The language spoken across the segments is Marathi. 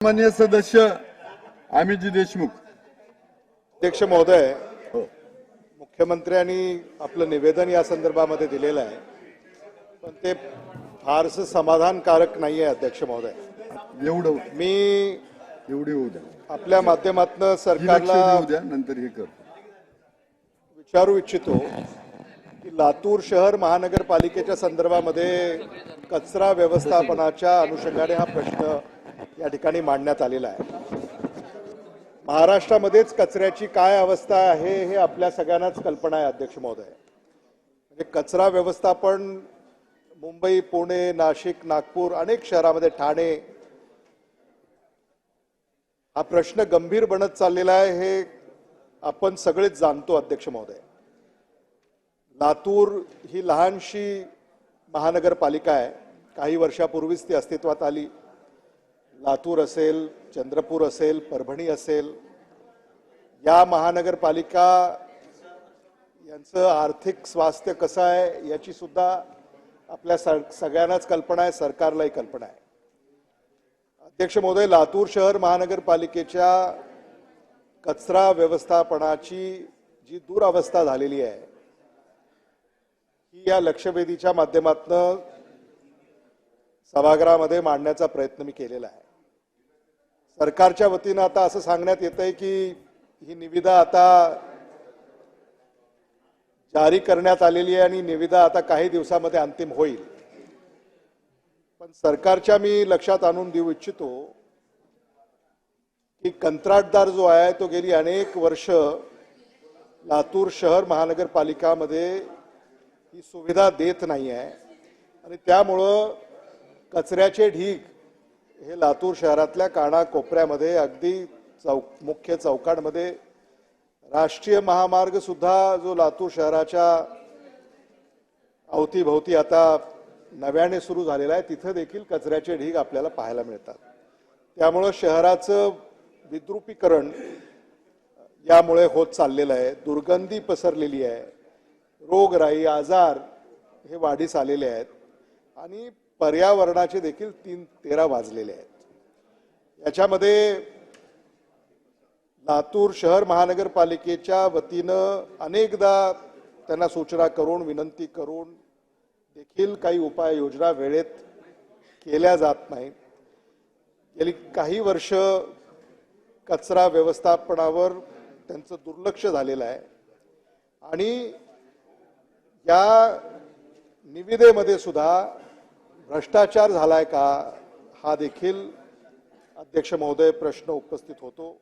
मान्य सदस्य अमितजी देशमुख. अध्यक्ष महोदय हो मुख्यमंत्र्यांनी आपलं निवेदन या संदर्भामध्ये दिलेलं आहे. पण ते फारसं समाधानकारक नाही आहे अध्यक्ष महोदय. एवढं मी एवढी होऊ द्या. आपल्या माध्यमातून सरकारला नंतर हे करतो. विचारू इच्छितो की लातूर शहर महानगरपालिकेच्या संदर्भामध्ये कचरा व्यवस्थापनाच्या अनुषंगाने हा प्रश्न या ठिकाणी मांडण्यात आलेला आहे. महाराष्ट्रामध्येच कचऱ्याची काय अवस्था आहे हे आपल्या सगळ्यांनाच कल्पना आहे अध्यक्ष महोदय. म्हणजे कचरा व्यवस्थापन मुंबई पुणे नाशिक नागपूर अनेक शहरामध्ये ठाणे हा प्रश्न गंभीर बनत चाललेला आहे हे आपण सगळेच जाणतो अध्यक्ष महोदय. लातूर ही लहानशी महानगरपालिका आहे. काही वर्षापूर्वीच ती अस्तित्वात आली. लातूर असेल चंद्रपूर असेल परभणी असेल या महानगरपालिका यांचं आर्थिक स्वास्थ्य कसं आहे याची सुद्धा आपल्या सग- सगळ्यांनाच कल्पना आहे सरकारलाही कल्पना आहे. अध्यक्ष महोदय लातूर शहर महानगरपालिकेच्या कचरा व्यवस्थापनाची जी दुरावस्था झालेली आहे ही या लक्षवेधीच्या माध्यमातून सभागृहामध्ये मांडण्याचा प्रयत्न मी केलेला आहे. सरकारच्या वतीनं आता असं सांगण्यात येत आहे की ही निविदा आता जारी करण्यात आलेली आहे आणि निविदा आता काही दिवसामध्ये अंतिम होईल. पण सरकारच्या मी लक्षात आणून देऊ इच्छितो की कंत्राटदार जो आहे तो गेली अनेक वर्ष लातूर शहर महानगरपालिकामध्ये ही सुविधा देत नाही आहे आणि त्यामुळं कचऱ्याचे ढीग हे लातूर शहरातल्या कानाकोपऱ्यामध्ये अगदी चौक मुख्य चौकांमध्ये राष्ट्रीय महामार्ग सुद्धा जो लातूर शहराच्या अवतीभोवती आता नव्याने सुरू झालेला आहे तिथं देखील कचऱ्याचे ढीग आपल्याला पाहायला मिळतात. त्यामुळं शहराचं विद्रुपीकरण यामुळे होत चाललेलं आहे दुर्गंधी पसरलेली आहे रोगराई आजार हे वाढीस आलेले आहेत आणि पर्यावरणाचे देखील तीन तेरा वाजलेले आहेत. याच्यामध्ये लातूर शहर महानगरपालिकेच्या वतीनं अनेकदा त्यांना सूचना करून विनंती करून देखील काही उपाययोजना वेळेत केल्या जात नाहीत. गेली काही वर्ष कचरा व्यवस्थापनावर त्यांचं दुर्लक्ष झालेलं आहे. आणि या निविदेमध्ये सुद्धा भ्रष्टाचार झालाय का हा देखील अध्यक्ष महोदय प्रश्न उपस्थित होतो.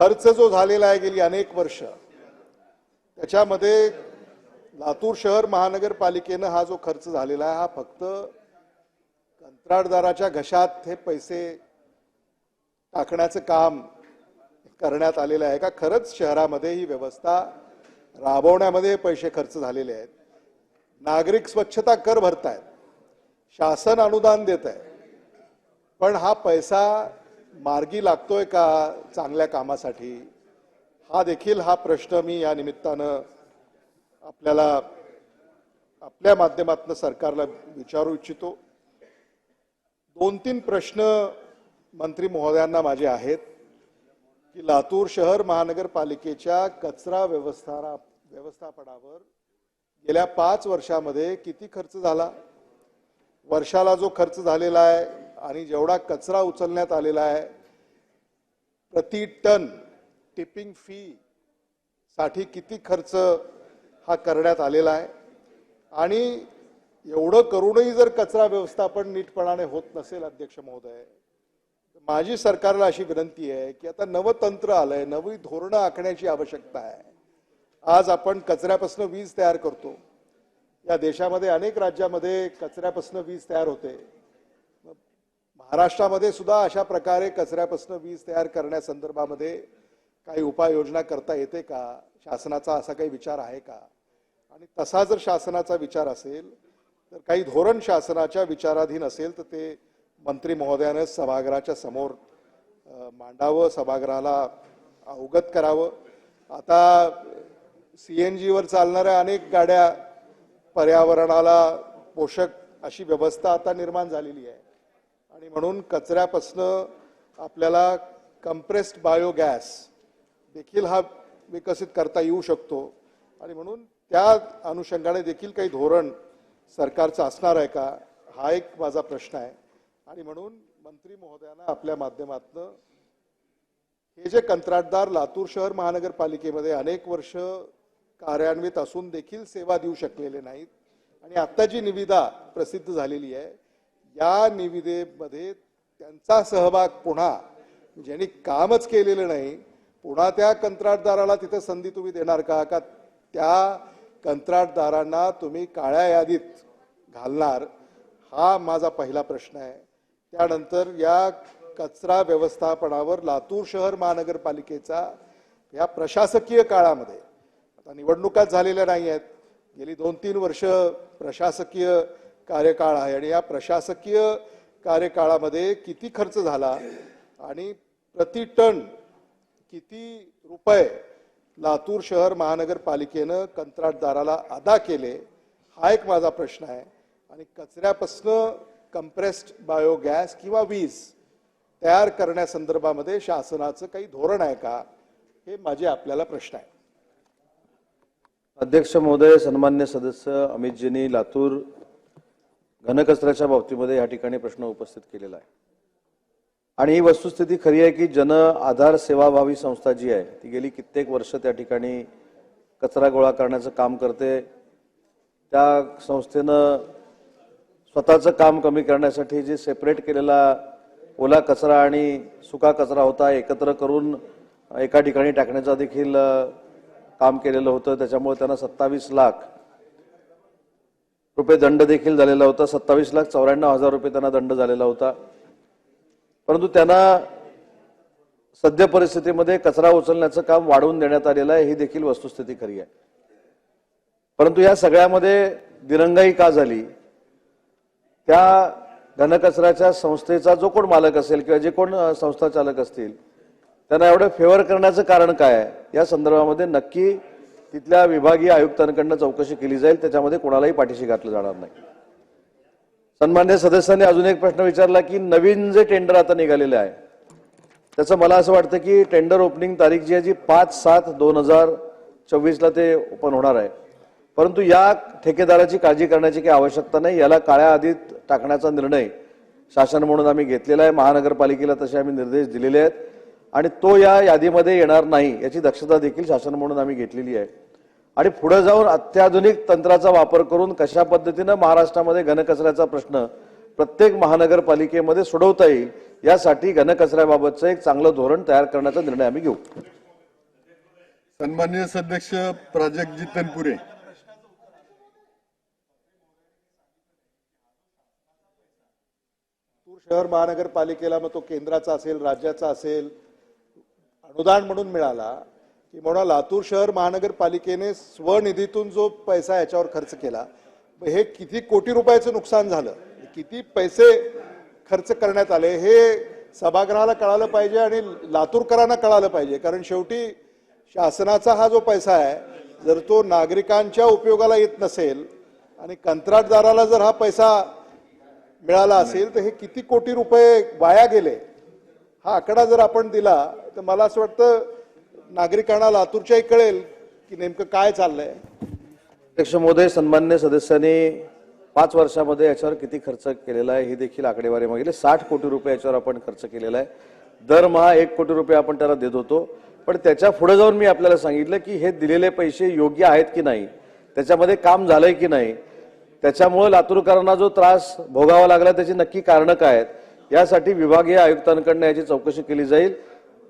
खर्च जो झालेला आहे गेली अनेक वर्ष त्याच्यामध्ये लातूर शहर महानगरपालिकेनं हा जो खर्च झालेला आहे हा फक्त कंत्राटदाराच्या घशात हे पैसे टाकण्याचं काम करण्यात आलेलं आहे का? खरंच शहरामध्ये ही व्यवस्था राबवण्यामध्ये पैसे खर्च झालेले आहेत. नागरिक स्वच्छता कर भरतायत. शासन अनुदान देत आहे. पण हा पैसा मार्गी लागतोय का चांगल्या कामासाठी? हा देखील हा प्रश्न मी या निमित्तानं आपल्याला आपल्या माध्यमातून सरकारला विचारू इच्छितो. दोन तीन प्रश्न मंत्री महोदयांना माझे आहेत की लातूर शहर महानगरपालिकेच्या कचरा व्यवस्था व्यवस्थापनावर गेल्या पाच वर्षामध्ये किती खर्च झाला? वर्षाला जो खर्च झालेला आहे आणि जेवढा कचरा उचलण्यात आलेला आहे प्रति टन टिपिंग फी साठी किती खर्च हा करण्यात आलेला आहे? आणि एवढं करूनही जर कचरा व्यवस्थापन नीटपणाने होत नसेल अध्यक्ष महोदय माझी सरकारला अशी विनंती आहे की आता नवं तंत्र आलंय नवी धोरणं आखण्याची आवश्यकता आहे. आज आपण कचऱ्यापासून वीज तयार करतो. या देशामध्ये अनेक राज्यामध्ये कचऱ्यापासून वीज तयार होते. महाराष्ट्रामध्ये सुद्धा अशा प्रकारे कचऱ्यापासून वीज तयार करण्यासंदर्भामध्ये काही उपाययोजना करता येते का? शासनाचा असा काही विचार आहे का? आणि तसा जर शासनाचा विचार असेल तर काही धोरण शासनाच्या विचाराधीन असेल तर ते मंत्री महोदयानं सभागृहाच्या समोर मांडावं सभागृहाला अवगत करावं. आता सी एन जीवर चालणाऱ्या अनेक गाड्या पर्यावरणाला पोषक अशी व्यवस्था आता निर्माण झालेली आहे. आणि म्हणून कचऱ्यापासनं आपल्याला कंप्रेस्ड बायोगॅस देखील हा विकसित करता येऊ शकतो. आणि म्हणून त्या अनुषंगाने देखील काही धोरण सरकारचं असणार आहे का हा एक माझा प्रश्न आहे. आणि म्हणून मंत्री महोदयांना आपल्या माध्यमातून हे जे कंत्राटदार लातूर शहर महानगरपालिकेमध्ये अनेक वर्ष कार्यान्वित असून देखील सेवा देऊ शकलेले नाहीत. आणि आता जी निविदा प्रसिद्ध झालेली आहे या निविदेमध्ये त्यांचा सहभाग पुन्हा ज्यांनी कामच केलेलं नाही पुन्हा त्या कंत्राटदाराला तिथे संधी तुम्ही देणार का? का त्या कंत्राटदारांना तुम्ही काळ्या यादीत घालणार? हा माझा पहिला प्रश्न आहे. त्यानंतर या कचरा व्यवस्थापनावर लातूर शहर महानगरपालिकेचा या प्रशासकीय काळामध्ये आता निवडणुकाच झालेल्या नाही आहेत. गेली दोन तीन वर्ष प्रशासकीय कार्यकाळ आहे आणि या प्रशासकीय कार्यकाळामध्ये किती खर्च झाला आणि प्रति टन किती रुपये लातूर शहर महानगरपालिकेनं कंत्राटदाराला अदा केले हा एक माझा प्रश्न आहे. आणि कचऱ्यापासनं कंप्रेस्ड बायोगॅस किंवा वीज तयार करण्यासंदर्भामध्ये शासनाचं काही धोरण आहे का हे माझे आपल्याला प्रश्न आहे. अध्यक्ष महोदय सन्मान्य सदस्य अमितजींनी लातूर घनकचऱ्याच्या बाबतीमध्ये या ठिकाणी प्रश्न उपस्थित केलेला आहे. आणि ही वस्तुस्थिती खरी आहे की जन आधार सेवाभावी संस्था जी आहे ती गेली कित्येक वर्ष त्या ठिकाणी कचरा गोळा करण्याचं काम करते. त्या संस्थेनं स्वतःचं काम कमी करण्यासाठी जे सेपरेट केलेला ओला कचरा आणि सुका कचरा होता एकत्र करून एका ठिकाणी टाकण्याचा देखील काम केलेलं होतं. त्याच्यामुळे त्यांना सत्तावीस लाख रुपये दंड देखील झालेला होता. सत्तावीस लाख चौऱ्याण्णव हजार रुपये त्यांना दंड झालेला होता. परंतु त्यांना सद्य परिस्थितीमध्ये कचरा उचलण्याचं काम वाढवून देण्यात आलेलं आहे. ही देखील वस्तुस्थिती खरी आहे. परंतु या सगळ्यामध्ये दिरंगाई का झाली? त्या घनकचऱ्याच्या संस्थेचा जो कोण मालक असेल किंवा जे कोण संस्था चालक असतील त्यांना एवढं फेवर करण्याचं कारण काय आहे? या संदर्भामध्ये नक्की तिथल्या विभागीय आयुक्तांकडनं चौकशी केली जाईल. त्याच्यामध्ये कोणालाही पाठीशी घातलं जाणार नाही. सन्मान्य सदस्यांनी अजून एक प्रश्न विचारला की नवीन जे टेंडर आता निघालेले आहे त्याचं मला असं वाटतं की टेंडर ओपनिंग तारीख जी आहे जी पाच सात दोन हजार चोवीसला ते ओपन होणार आहे. परंतु या ठेकेदाराची काळजी करण्याची काही आवश्यकता नाही. याला काळ्या आधीत टाकण्याचा निर्णय शासन म्हणून आम्ही घेतलेला आहे. महानगरपालिकेला तसे आम्ही निर्देश दिलेले आहेत. आणि तो या यादीमध्ये येणार नाही याची दक्षता देखील शासन म्हणून आम्ही घेतलेली आहे. आणि पुढे जाऊन अत्याधुनिक तंत्राचा वापर करून कशा पद्धतीनं महाराष्ट्रामध्ये घनकचऱ्याचा प्रश्न प्रत्येक महानगरपालिकेमध्ये सोडवता येईल यासाठी घनकचऱ्याबाबतचं एक चांगलं धोरण तयार करण्याचा निर्णय आम्ही घेऊ. सन्मान्य सदस्य प्राजक्त तनपुरे शहर महानगरपालिकेला मग तो केंद्राचा असेल राज्याचा असेल अनुदान म्हणून मिळाला की म्हणून लातूर शहर महानगरपालिकेने स्वनिधीतून जो पैसा याच्यावर खर्च केला मग हे किती कोटी रुपयाचं नुकसान झालं? किती पैसे खर्च करण्यात आले? हे सभागृहाला कळालं पाहिजे आणि लातूरकरांना कळालं पाहिजे. कारण शेवटी शासनाचा हा जो पैसा आहे जर तो नागरिकांच्या उपयोगाला येत नसेल आणि कंत्राटदाराला जर हा पैसा मिळाला असेल तर हे किती कोटी रुपये वाया गेले? हा आकडा जर आपण दिला तर मला असं वाटतं नागरिकांना लातूरच्याही कळेल की नेमकं काय चाललंय. अध्यक्ष महोदय सन्मान्य सदस्यांनी पाच वर्षामध्ये याच्यावर किती खर्च केलेला आहे ही देखील आकडेवारी मागितली. साठ कोटी रुपये याच्यावर आपण खर्च केलेला आहे. दरमहा एक कोटी रुपये आपण त्याला देत होतो. पण त्याच्या पुढे जाऊन मी आपल्याला सांगितलं की हे दिलेले पैसे योग्य आहेत की नाही त्याच्यामध्ये काम झालंय की नाही त्याच्यामुळे लातूरकरांना जो त्रास भोगावा लागला त्याची नक्की कारणं काय आहेत? यासाठी विभागीय आयुक्तांकडनं याची चौकशी केली जाईल.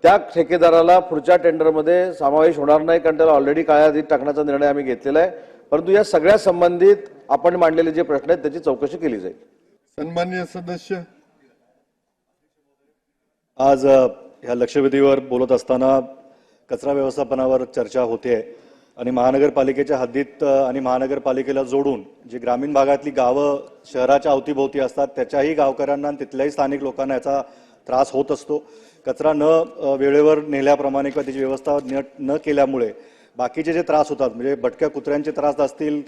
त्या ठेकेदाराला पुढच्या टेंडरमध्ये समावेश होणार नाही कारण त्याला ऑलरेडी काळ्या यादीत टाकण्याचा निर्णय आम्ही घेतलेला आहे. परंतु या सगळ्या संबंधित आपण मांडलेले जे प्रश्न आहेत त्याची चौकशी केली जाईल. सन्मान्य सदस्य. आज ह्या लक्षवेधीवर बोलत असताना कचरा व्यवस्थापनावर चर्चा होते. आणि महानगरपालिकेच्या हद्दीत आणि महानगरपालिकेला जोडून जी ग्रामीण भागातली गावं शहराच्या अवतीभोवती असतात त्याच्याही गावकऱ्यांना आणि तिथल्याही स्थानिक लोकांना याचा त्रास होत असतो. कचरा न वेळेवर नेल्याप्रमाणे किंवा त्याची व्यवस्था न न केल्यामुळे बाकीचे जे त्रास होतात म्हणजे भटक्या कुत्र्यांचे त्रास असतील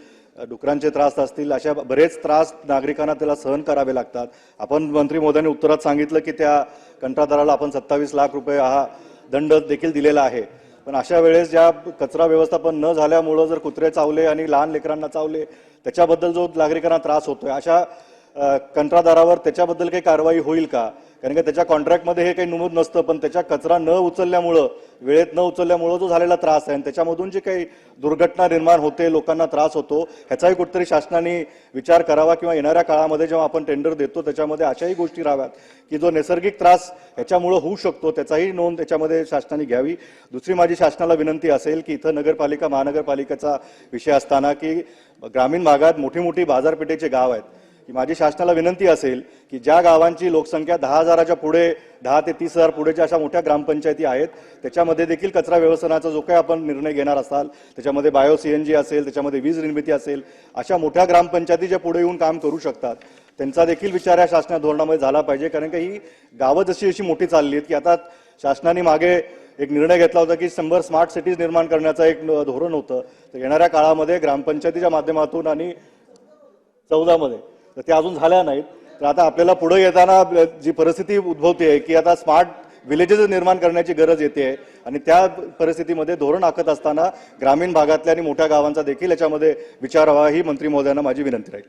डुकरांचे त्रास असतील अशा बरेच त्रास नागरिकांना त्याला सहन करावे लागतात. आपण मंत्री मोद्यांनी उत्तरात सांगितलं की त्या कंत्राटदाराला आपण सत्तावीस लाख रुपये हा दंड देखील दिलेला आहे. पण अशा वेळेस ज्या कचरा व्यवस्थापन न झाल्यामुळं जर कुत्रे चावले आणि लहान लेकरांना चावले त्याच्याबद्दल जो नागरिकांना त्रास होतोय अशा कंत्रादारावर कंत्राटदारावर त्याच्याबद्दल काही कारवाई होईल का? कारण का त्याच्या कॉन्ट्रॅक्टमध्ये हे काही नमूद नसतं पण त्याच्या कचरा न उचलल्यामुळं वेळेत न उचलल्यामुळं जो झालेला त्रास आहे आणि त्याच्यामधून जी काही दुर्घटना निर्माण होते लोकांना त्रास होतो ह्याचाही कुठेतरी शासनाने विचार करावा किंवा येणाऱ्या काळामध्ये जेव्हा आपण टेंडर देतो त्याच्यामध्ये अशाही गोष्टी राहाव्यात की जो नैसर्गिक त्रास ह्याच्यामुळं होऊ शकतो त्याचाही नोंद त्याच्यामध्ये शासनाने घ्यावी. दुसरी माझी शासनाला विनंती असेल की इथं नगरपालिका महानगरपालिकेचा विषय असताना की ग्रामीण भागात मोठी मोठी बाजारपेठेचे गाव आहेत. की माझी शासनाला विनंती असेल की ज्या गावांची लोकसंख्या दहा हजाराच्या पुढे दहा ते तीस हजार पुढेच्या अशा मोठ्या ग्रामपंचायती आहेत त्याच्यामध्ये देखील कचरा व्यवस्थापनाचा जो काही आपण निर्णय घेणार असाल त्याच्यामध्ये बायो सी एन जी असेल त्याच्यामध्ये वीज निर्मिती असेल अशा मोठ्या ग्रामपंचायती ज्या पुढे येऊन काम करू शकतात त्यांचा देखील विचार या शासना धोरणामध्ये झाला पाहिजे. कारण की ही गावं जशी अशी मोठी चालली आहेत की आता शासनाने मागे एक निर्णय घेतला होता की शंभर स्मार्ट सिटीज निर्माण करण्याचं एक धोरण होतं. तर येणाऱ्या काळामध्ये ग्रामपंचायतीच्या माध्यमातून आणि चौदामध्ये तर त्या अजून झाल्या नाहीत. तर आता आपल्याला पुढे येताना जी परिस्थिती उद्भवते आहे की आता स्मार्ट विलेजेस निर्माण करण्याची गरज येते आहे आणि त्या परिस्थितीमध्ये धोरण आखत असताना ग्रामीण भागातल्या आणि मोठ्या गावांचा देखील याच्यामध्ये विचार व्हावा ही मंत्री महोदयांना माझी विनंती राहील.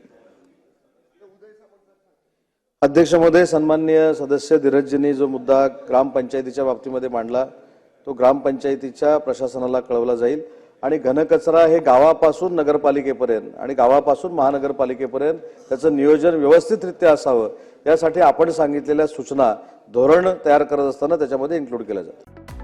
अध्यक्ष महोदय सन्माननीय सदस्य धीरजजींनी जो मुद्दा ग्रामपंचायतीच्या बाबतीमध्ये मांडला तो ग्रामपंचायतीच्या प्रशासनाला कळवला जाईल. आणि घनकचरा हे गावापासून नगरपालिकेपर्यंत आणि गावापासून महानगरपालिकेपर्यंत त्याचं नियोजन व्यवस्थितरित्या असावं यासाठी आपण सांगितलेल्या सूचना धोरण तयार करत असताना त्याच्यामध्ये इन्क्लूड केल्या जातात.